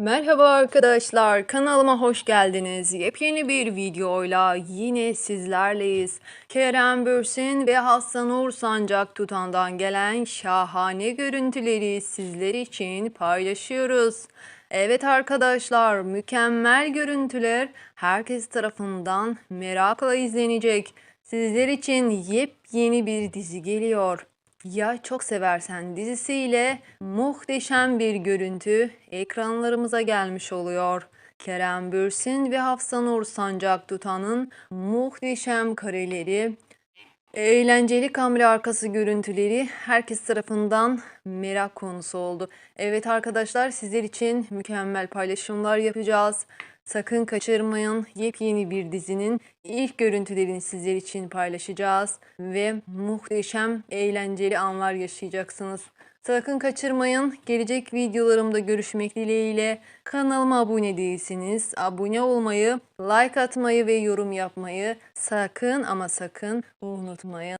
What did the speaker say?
Merhaba arkadaşlar, kanalıma hoş geldiniz. Yepyeni bir videoyla yine sizlerleyiz. Kerem Bürsin ve Hasan Uğur Sancak Tutan'dan gelen şahane görüntüleri sizler için paylaşıyoruz. Evet arkadaşlar, mükemmel görüntüler herkes tarafından merakla izlenecek. Sizler için yepyeni bir dizi geliyor. Ya Çok Seversen dizisiyle muhteşem bir görüntü ekranlarımıza gelmiş oluyor. Kerem Bürsin ve Hafsa Nur Sancak Tutan'ın muhteşem kareleri, eğlenceli kamera arkası görüntüleri herkes tarafından merak konusu oldu. Evet arkadaşlar sizler için mükemmel paylaşımlar yapacağız. Sakın kaçırmayın. Yepyeni bir dizinin ilk görüntülerini sizler için paylaşacağız ve muhteşem eğlenceli anlar yaşayacaksınız. Sakın kaçırmayın. Gelecek videolarımda görüşmek dileğiyle. Kanalıma abone değilsiniz. Abone olmayı, like atmayı ve yorum yapmayı sakın ama sakın unutmayın.